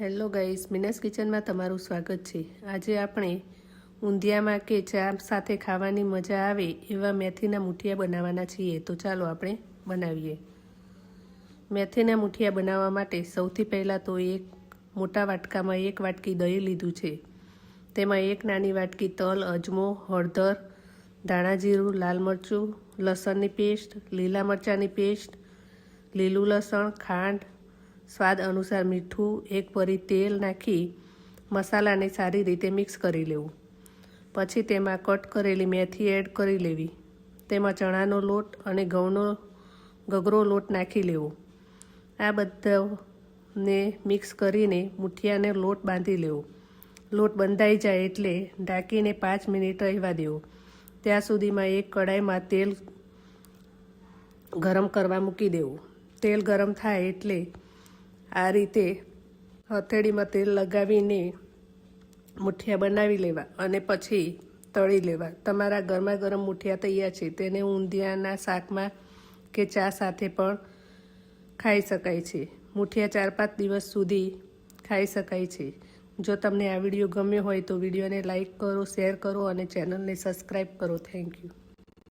Hello guys, મિનસ કિચનમાં તમારું સ્વાગત છે. આજે આપણે ઊંધિયામાં કે ચા સાથે ખાવાની મજા આવે એવા મેથીના મુઠિયા બનાવવાના છીએ. તો ચાલો આપણે બનાવીએ. મેથીના મુઠિયા બનાવવા માટે સૌથી પહેલાં તો એક મોટા વાટકામાં એક વાટકી દહીં લીધું છે. તેમાં એક નાની વાટકી તલ, અજમો, હળદર, ધાણા જીરું, લાલ મરચું, લસણની પેસ્ટ, લીલા મરચાંની પેસ્ટ, લીલું લસણ, ખાંડ સ્વાદ અનુસાર મીઠું, એક પરી તેલ નાખી મસાલાને સારી રીતે મિક્સ કરી લેવું. પછી તેમાં કટ કરેલી મેથી એડ કરી લેવી. તેમાં ચણાનો લોટ અને ઘઉંનો ગગરો લોટ નાખી લેવો. આ બધાને મિક્સ કરીને મુઠિયાને લોટ બાંધી લેવો. લોટ બંધાઈ જાય એટલે ઢાંકીને પાંચ મિનિટ રહેવા દેવો. ત્યાં સુધીમાં એક કડાઈમાં તેલ ગરમ કરવા મૂકી દેવું. તેલ ગરમ થાય એટલે આ રીતે હથેળીમાં તેલ લગાવીને મુઠિયા બનાવી લેવા અને પછી તળી લેવા. તમારા ગરમા ગરમ મુઠિયા તૈયાર છે. તેને ઊંધિયાના શાકમાં કે ચા સાથે પણ ખાઈ શકાય છે. મુઠિયા ચાર પાંચ દિવસ સુધી ખાઈ શકાય છે. જો તમને આ વીડિયો ગમ્યો હોય તો વિડીયોને લાઇક કરો, શેર કરો અને ચેનલને સબસ્ક્રાઈબ કરો. Thank you.